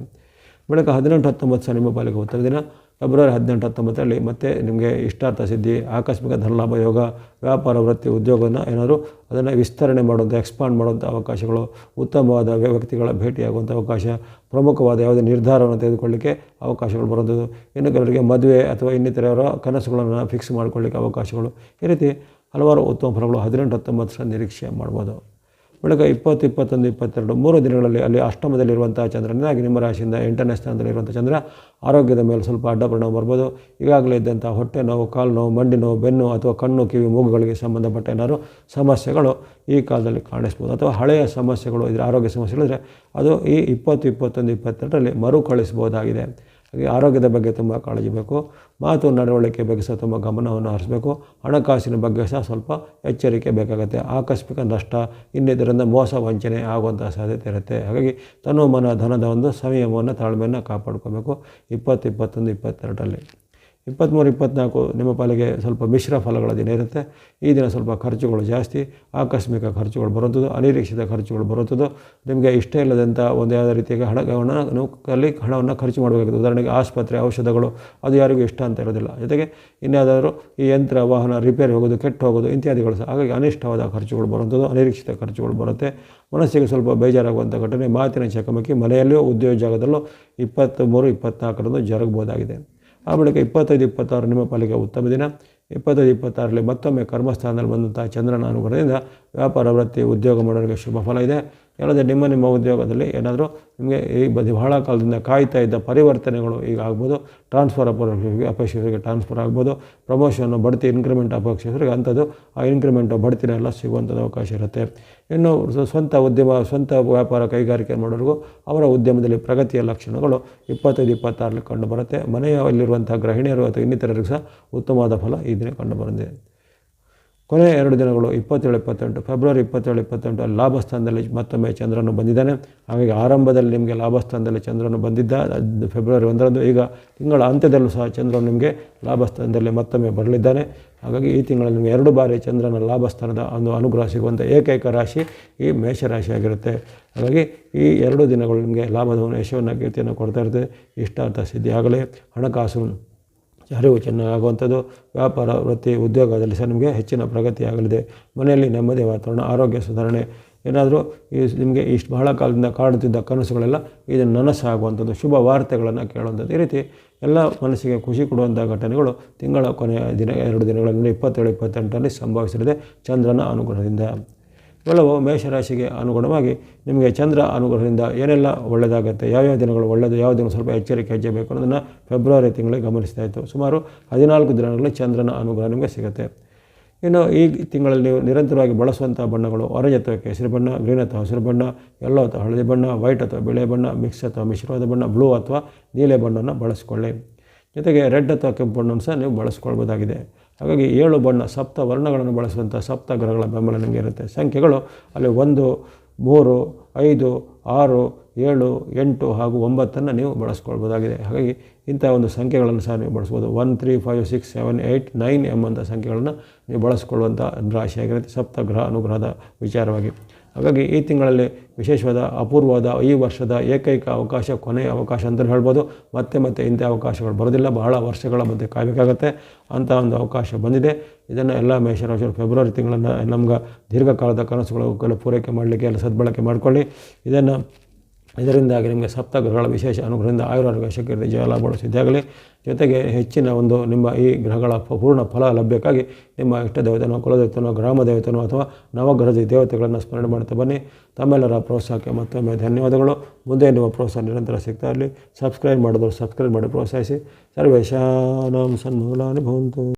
ಬಳಿಕ ಹದಿನೆಂಟು, ಹತ್ತೊಂಬತ್ತು ಸಹ ನಿಮ್ಮ ಪಾಲಿಗೆ ಉತ್ತರ ದಿನ. ಫೆಬ್ರವರಿ ಹದಿನೆಂಟು, ಹತ್ತೊಂಬತ್ತರಲ್ಲಿ ಮತ್ತೆ ನಿಮಗೆ ಇಷ್ಟಾರ್ಥ ಸಿದ್ಧಿ, ಆಕಸ್ಮಿಕ ಧನಲಾಭ, ಯೋಗ, ವ್ಯಾಪಾರ, ವೃತ್ತಿ ಉದ್ಯೋಗವನ್ನು ಏನಾದರೂ ಅದನ್ನು ವಿಸ್ತರಣೆ ಮಾಡುವಂಥ ಎಕ್ಸ್ಪಾಂಡ್ ಮಾಡುವಂಥ ಅವಕಾಶಗಳು, ಉತ್ತಮವಾದ ವ್ಯಕ್ತಿಗಳ ಭೇಟಿಯಾಗುವಂಥ ಅವಕಾಶ, ಪ್ರಮುಖವಾದ ಯಾವುದೇ ನಿರ್ಧಾರವನ್ನು ತೆಗೆದುಕೊಳ್ಳಿಕ್ಕೆ ಅವಕಾಶಗಳು ಬರುವಂಥದ್ದು. ಇನ್ನು ಕೆಲವರಿಗೆ ಮದುವೆ ಅಥವಾ ಇನ್ನಿತರವರ ಕನಸುಗಳನ್ನು ಫಿಕ್ಸ್ ಮಾಡಿಕೊಳ್ಳಿಕ್ಕೆ ಅವಕಾಶಗಳು. ಈ ರೀತಿ ಹಲವಾರು ಉತ್ತಮ ಫಲಗಳು ಹದಿನೆಂಟು ಹತ್ತೊಂಬತ್ತು ಸಹ ನಿರೀಕ್ಷೆ ಮಾಡ್ಬೋದು. ಬಳಿಕ ಇಪ್ಪತ್ತು, ಇಪ್ಪತ್ತೊಂದು, ಇಪ್ಪತ್ತೆರಡು, ಮೂರು ದಿನಗಳಲ್ಲಿ ಅಲ್ಲಿ ಅಷ್ಟಮದಲ್ಲಿರುವಂಥ ಚಂದ್ರನಾಗಿ ನಿಮ್ಮ ರಾಶಿಯಿಂದ ಎಂಟನೇ ಸ್ಥಾನದಲ್ಲಿರುವಂಥ ಚಂದ್ರ, ಆರೋಗ್ಯದ ಮೇಲೆ ಸ್ವಲ್ಪ ಅಡ್ಡ ಪರಿಣಾಮ ಬರ್ಬೋದು. ಈಗಾಗಲೇ ಇದ್ದಂಥ ಹೊಟ್ಟೆ ನೋವು, ಕಾಲು ನೋವು, ಮಂಡಿ ನೋವು, ಬೆನ್ನು ಅಥವಾ ಕಣ್ಣು, ಕಿವಿ, ಮೂಗುಗಳಿಗೆ ಸಂಬಂಧಪಟ್ಟ ಏನಾದರೂ ಸಮಸ್ಯೆಗಳು ಈ ಕಾಲದಲ್ಲಿ ಕಾಣಿಸ್ಬೋದು. ಅಥವಾ ಹಳೆಯ ಸಮಸ್ಯೆಗಳು ಇದ್ರೆ, ಆರೋಗ್ಯ ಸಮಸ್ಯೆಗಳಿದ್ರೆ ಅದು ಈ ಇಪ್ಪತ್ತು, ಇಪ್ಪತ್ತೊಂದು, ಇಪ್ಪತ್ತೆರಡರಲ್ಲಿ ಮರುಕಳಿಸ್ಬೋದಾಗಿದೆ ಹಾಗೆ ಆರೋಗ್ಯದ ಬಗ್ಗೆ ತುಂಬ ಕಾಳಜಿ ಬೇಕು ಮಾತು ನಡವಳಿಕೆ ಬಗ್ಗೆ ಸಹ ತುಂಬ ಗಮನವನ್ನು ಹರಿಸಬೇಕು, ಹಣಕಾಸಿನ ಬಗ್ಗೆ ಸಹ ಸ್ವಲ್ಪ ಎಚ್ಚರಿಕೆ ಬೇಕಾಗುತ್ತೆ. ಆಕಸ್ಮಿಕ ನಷ್ಟ ಇನ್ನಿದರಿಂದ ಮೋಸ, ವಂಚನೆ ಆಗುವಂಥ ಸಾಧ್ಯತೆ ಇರುತ್ತೆ. ಹಾಗಾಗಿ ತನು ಮನ ಧನದ ಒಂದು ಸಂಯಮವನ್ನು ತಾಳ್ಮೆಯನ್ನು ಕಾಪಾಡ್ಕೋಬೇಕು. ಇಪ್ಪತ್ತು ಇಪ್ಪತ್ತೊಂದು, ಇಪ್ಪತ್ತೆರಡರಲ್ಲಿ. ಇಪ್ಪತ್ತ್ಮೂರು ಇಪ್ಪತ್ತ್ನಾಲ್ಕು ನಿಮ್ಮ ಪಾಲಿಗೆ ಸ್ವಲ್ಪ ಮಿಶ್ರ ಫಲಗಳ ದಿನ ಇರುತ್ತೆ ಈ ದಿನ ಸ್ವಲ್ಪ ಖರ್ಚುಗಳು ಜಾಸ್ತಿ, ಆಕಸ್ಮಿಕ ಖರ್ಚುಗಳು ಬರುವಂಥದ್ದು, ಅನಿರೀಕ್ಷಿತ ಖರ್ಚುಗಳು ಬರುವಂಥದ್ದು. ನಿಮಗೆ ಇಷ್ಟ ಇಲ್ಲದಂಥ ಒಂದು ಯಾವುದೇ ರೀತಿಯಾಗಿ ಹಣವನ್ನು ನೀವು ಅಲ್ಲಿ ಹಣವನ್ನು ಖರ್ಚು ಮಾಡಬೇಕಾಗುತ್ತೆ. ಉದಾಹರಣೆಗೆ ಆಸ್ಪತ್ರೆ, ಔಷಧಗಳು, ಅದು ಯಾರಿಗೂ ಇಷ್ಟ ಅಂತ ಇರೋದಿಲ್ಲ. ಜೊತೆಗೆ ಇನ್ಯಾವುದಾದ್ರು ಈ ಯಂತ್ರ, ವಾಹನ ರಿಪೇರಿ ಹೋಗೋದು, ಕೆಟ್ಟು ಹೋಗೋದು, ಇತ್ಯಾದಿಗಳು ಸಹ. ಹಾಗಾಗಿ ಅನಿಷ್ಟವಾದ ಖರ್ಚುಗಳು ಬರುವಂಥದ್ದು, ಅನಿರೀಕ್ಷಿತ ಖರ್ಚುಗಳು ಬರುತ್ತೆ. ಮನಸ್ಸಿಗೆ ಸ್ವಲ್ಪ ಬೇಜಾರಾಗುವಂಥ ಘಟನೆ, ಮಾತಿನ ಚಕಮಕಿ ಮನೆಯಲ್ಲಿಯೂ, ಉದ್ಯೋಗ ಜಾಗದಲ್ಲೂ ಇಪ್ಪತ್ತ್ಮೂರು ಇಪ್ಪತ್ತ್ನಾಲ್ಕರಂದು ಜರುಗಬಹುದಾಗಿದೆ. ಆ ಬಳಿಕ ಇಪ್ಪತ್ತೈದು, ಇಪ್ಪತ್ತಾರು ನಿಮ್ಮ ಪಾಲಿಗೆ ಉತ್ತಮ ದಿನ. ಇಪ್ಪತ್ತೈದು, ಇಪ್ಪತ್ತಾರರಲ್ಲಿ ಮತ್ತೊಮ್ಮೆ ಕರ್ಮಸ್ಥಾನದಲ್ಲಿ ಬಂದಂತಹ ಚಂದ್ರನ ಅನುಗ್ರಹದಿಂದ ವ್ಯಾಪಾರ ವೃತ್ತಿ ಉದ್ಯೋಗ ಮಾಡೋರಿಗೆ ಶುಭ ಫಲ ಇದೆ. ಎಲ್ಲದೇ ನಿಮ್ಮ ನಿಮ್ಮ ಉದ್ಯೋಗದಲ್ಲಿ ಏನಾದರೂ ನಿಮಗೆ ಈ ಬದಿ ಬಹಳ ಕಾಲದಿಂದ ಕಾಯ್ತಾ ಇದ್ದ ಪರಿವರ್ತನೆಗಳು ಈಗ ಆಗ್ಬೋದು. ಟ್ರಾನ್ಸ್ಫರ್ ಅಪೇಕ್ಷೆಗೆ ಅಪೇಕ್ಷೆಗೆ ಟ್ರಾನ್ಸ್ಫರ್ ಆಗ್ಬೋದು. ಪ್ರಮೋಷನ್ನು ಬಡ್ತಿ ಇನ್ಕ್ರಿಮೆಂಟ್ ಅಪೇಕ್ಷೆಗೆ ಅಂಥದ್ದು, ಆ ಇನ್ಕ್ರಿಮೆಂಟು ಬಡ್ತಿನೆಲ್ಲ ಸಿಗುವಂಥದ್ದು ಅವಕಾಶ ಇರುತ್ತೆ. ಇನ್ನು ಸ್ವಂತ ಉದ್ಯಮ, ಸ್ವಂತ ವ್ಯಾಪಾರ ಕೈಗಾರಿಕೆ ಮಾಡೋರಿಗೂ ಅವರ ಉದ್ಯಮದಲ್ಲಿ ಪ್ರಗತಿಯ ಲಕ್ಷಣಗಳು ಇಪ್ಪತ್ತೈದು ಇಪ್ಪತ್ತಾರಲ್ಲಿ ಕಂಡುಬರುತ್ತೆ. ಮನೆಯಲ್ಲಿರುವಂಥ ಗೃಹಿಣಿಯರು ಅಥವಾ ಇನ್ನಿತರರಿಗೂ ಸಹ ಉತ್ತಮವಾದ ಫಲ ಈ ದಿನ ಕಂಡುಬರುತ್ತೆ ಕೊನೆಯ ಎರಡು ದಿನಗಳು, ಇಪ್ಪತ್ತೇಳು, ಇಪ್ಪತ್ತೆಂಟು, ಫೆಬ್ರವರಿ ಇಪ್ಪತ್ತೇಳು, ಇಪ್ಪತ್ತೆಂಟು ಅಲ್ಲಿ ಲಾಭಸ್ಥಾನದಲ್ಲಿ ಮತ್ತೊಮ್ಮೆ ಚಂದ್ರನು ಬಂದಿದ್ದಾನೆ. ಹಾಗಾಗಿ ಆರಂಭದಲ್ಲಿ ನಿಮಗೆ ಲಾಭಸ್ಥಾನದಲ್ಲಿ ಚಂದ್ರನು ಬಂದಿದ್ದ ಫೆಬ್ರವರಿ ಒಂದರಂದು, ಈಗ ತಿಂಗಳ ಅಂತ್ಯದಲ್ಲೂ ಸಹ ಚಂದ್ರನು ನಿಮಗೆ ಲಾಭಸ್ಥಾನದಲ್ಲಿ ಮತ್ತೊಮ್ಮೆ ಬರಲಿದ್ದಾನೆ. ಹಾಗಾಗಿ ಈ ತಿಂಗಳಲ್ಲಿ ನಿಮಗೆ ಎರಡು ಬಾರಿ ಚಂದ್ರನ ಲಾಭಸ್ಥಾನದ ಒಂದು ಅನುಗ್ರಹ ಸಿಗುವಂಥ ಏಕೈಕ ರಾಶಿ ಈ ಮೇಷರಾಶಿಯಾಗಿರುತ್ತೆ. ಹಾಗಾಗಿ ಈ ಎರಡು ದಿನಗಳು ನಿಮಗೆ ಲಾಭದವನ್ನು ಯಶವನ್ನು ಕೀರ್ತಿಯನ್ನು ಕೊಡ್ತಾ ಇರುತ್ತೆ. ಇಷ್ಟಾರ್ಥ ಸಿದ್ಧಿ ಆಗಲೇ ಹಣಕಾಸು ಅರಿವು ಚೆನ್ನಾಗುವಂಥದ್ದು ವ್ಯಾಪಾರ, ವೃತ್ತಿ, ಉದ್ಯೋಗದಲ್ಲಿ ಸಹ ನಿಮಗೆ ಹೆಚ್ಚಿನ ಪ್ರಗತಿಯಾಗಲಿದೆ. ಮನೆಯಲ್ಲಿ ನೆಮ್ಮದಿ ವಾತಾವರಣ, ಆರೋಗ್ಯ ಸುಧಾರಣೆ, ಏನಾದರೂ ಈ ನಿಮಗೆ ಇಷ್ಟು ಬಹಳ ಕಾಲದಿಂದ ಕಾಡುತ್ತಿದ್ದ ಕನಸುಗಳೆಲ್ಲ ಇದು ನನಸಾಗುವಂಥದ್ದು, ಶುಭ ವಾರ್ತೆಗಳನ್ನು ಕೇಳುವಂಥದ್ದು. ಈ ರೀತಿ ಎಲ್ಲ ಮನಸ್ಸಿಗೆ ಖುಷಿ ಕೊಡುವಂಥ ಘಟನೆಗಳು ತಿಂಗಳ ಕೊನೆಯ ದಿನ, ಎರಡು ದಿನಗಳಲ್ಲಿ ಇಪ್ಪತ್ತೇಳು, ಇಪ್ಪತ್ತೆಂಟರಲ್ಲಿ ಸಂಭವಿಸಲಿದೆ. ಚಂದ್ರನ ಅನುಗ್ರಹದಿಂದ. ಇವೆಲ್ಲವೂ ಮೇಷರಾಶಿಗೆ ಅನುಗುಣವಾಗಿ ನಿಮಗೆ ಚಂದ್ರ ಅನುಗ್ರಹದಿಂದ ಏನೆಲ್ಲ ಒಳ್ಳೆಯದಾಗುತ್ತೆ, ಯಾವ್ಯಾವ ದಿನಗಳು ಒಳ್ಳೆಯದು, ಯಾವ ದಿನ ಸ್ವಲ್ಪ ಎಚ್ಚರಿಕೆ ಹೆಜ್ಜೆ ಬೇಕು ಅನ್ನೋದನ್ನು ಫೆಬ್ರವರಿ ತಿಂಗಳಿಗೆ ಗಮನಿಸ್ತಾ ಇತ್ತು. ಸುಮಾರು ಹದಿನಾಲ್ಕು ದಿನಗಳಲ್ಲಿ ಚಂದ್ರನ ಅನುಗ್ರಹ ನಿಮಗೆ ಸಿಗುತ್ತೆ. ಇನ್ನು ಈ ತಿಂಗಳಲ್ಲಿ ನೀವು ನಿರಂತರವಾಗಿ ಬಳಸುವಂಥ ಬಣ್ಣಗಳು ಆರೆಂಜ್ ಅಥವಾ ಕೇಸರಿ ಬಣ್ಣ, ಗ್ರೀನ್ ಅಥವಾ ಹಸಿರು ಬಣ್ಣ, ಎಲ್ಲೋ ಅಥವಾ ಹಳದಿ ಬಣ್ಣ, ವೈಟ್ ಅಥವಾ ಬಿಳೆ ಬಣ್ಣ, ಮಿಕ್ಸ್ ಅಥವಾ ಮಿಶ್ರವಾದ ಬಣ್ಣ, ಬ್ಲೂ ಅಥವಾ ನೀಲೆ ಬಣ್ಣವನ್ನು ಬಳಸಿಕೊಳ್ಳಿ. ಜೊತೆಗೆ ರೆಡ್ ಅಥವಾ ಕೆಂಪು ಬಣ್ಣವನ್ನು ಸಹ ನೀವು ಬಳಸ್ಕೊಳ್ಬೋದಾಗಿದೆ. ಹಾಗಾಗಿ ಏಳು ಬಣ್ಣ ಸಪ್ತ ವರ್ಣಗಳನ್ನು ಬಳಸುವಂಥ ಸಪ್ತ ಗ್ರಹಗಳ ಬೆಂಬಲ ನಿಮಗೆ ಇರುತ್ತೆ. ಸಂಖ್ಯೆಗಳು ಅಲ್ಲಿ ಒಂದು, ಮೂರು, ಐದು, ಆರು, ಏಳು, ಎಂಟು ಹಾಗೂ ಒಂಬತ್ತನ್ನು ನೀವು ಬಳಸ್ಕೊಳ್ಬೋದಾಗಿದೆ. ಹಾಗಾಗಿ ಇಂಥ ಒಂದು ಸಂಖ್ಯೆಗಳನ್ನು ಸಹ ನೀವು ಬಳಸ್ಬೋದು. One three five six seven eight nine ಎಂಬಂಥ ಸಂಖ್ಯೆಗಳನ್ನು ನೀವು ಬಳಸ್ಕೊಳ್ಳುವಂಥ ರಾಶಿಯಾಗಿರುತ್ತೆ ಸಪ್ತಗ್ರಹ ಅನುಗ್ರಹದ ವಿಚಾರವಾಗಿ. ಹಾಗಾಗಿ ಈ ತಿಂಗಳಲ್ಲಿ ವಿಶೇಷವಾದ ಅಪೂರ್ವವಾದ ಈ ವರ್ಷದ ಏಕೈಕ ಅವಕಾಶ, ಕೊನೆಯ ಅವಕಾಶ ಅಂತಲೂ ಹೇಳ್ಬೋದು. ಮತ್ತೆ ಮತ್ತೆ ಇಂಥ ಅವಕಾಶಗಳು ಬರೋದಿಲ್ಲ ಬಹಳ ವರ್ಷಗಳ ಮಧ್ಯೆ ಕಾಯಬೇಕಾಗತ್ತೆ. ಅಂಥ ಒಂದು ಅವಕಾಶ ಬಂದಿದೆ. ಇದನ್ನು ಎಲ್ಲ ಮೇಷರಾಶಿಯವರು ಫೆಬ್ರವರಿ ತಿಂಗಳನ್ನು ನಮ್ಗೆ ದೀರ್ಘಕಾಲದ ಕನಸುಗಳು ಪೂರೈಕೆ ಮಾಡಲಿಕ್ಕೆ, ಎಲ್ಲ ಸದ್ಬಳಕೆ ಮಾಡಿಕೊಳ್ಳಿ. ಇದನ್ನು ಇದರಿಂದಾಗಿ ನಿಮಗೆ ಸಪ್ತಗ್ರಹಗಳ ವಿಶೇಷ ಅನುಗ್ರಹದಿಂದ ಆಯುರಾರೋಗ್ಯ ಶಕ್ತಿ ಜಯಲಾಭಗಳು ಸಿದ್ಧಿಯಾಗಲಿ ಜೊತೆಗೆ ಹೆಚ್ಚಿನ ಒಂದು ನಿಮ್ಮ ಈ ಗ್ರಹಗಳ ಪೂರ್ಣ ಫಲ ಲಭ್ಯಕ್ಕಾಗಿ ನಿಮ್ಮ ಇಷ್ಟ ದೇವತೆನೋ ಕುಲದೇವತೆನೋ ಗ್ರಾಮ ದೇವತೆನೋ ಅಥವಾ ನವಗ್ರಹದ ದೇವತೆಗಳನ್ನು ಸ್ಮರಣೆ ಮಾಡ್ತಾ ಬನ್ನಿ. ತಮ್ಮೆಲ್ಲರ ಪ್ರೋತ್ಸಾಹಕ್ಕೆ ಮತ್ತೊಮ್ಮೆ ಧನ್ಯವಾದಗಳು. ಮುಂದೆ ನಿಮ್ಮ ಪ್ರೋತ್ಸಾಹ ನಿರಂತರ ಸಿಗ್ತಾ ಇರಲಿ. ಸಬ್ಸ್ಕ್ರೈಬ್ ಮಾಡಿದ್ರು ಸಬ್ಸ್ಕ್ರೈಬ್ ಮಾಡಿ ಪ್ರೋತ್ಸಾಹಿಸಿ. ಸರ್ವೇಶಾನಾಂ ಸನ್ಮೂಲಾನಿ ಭವಂತು.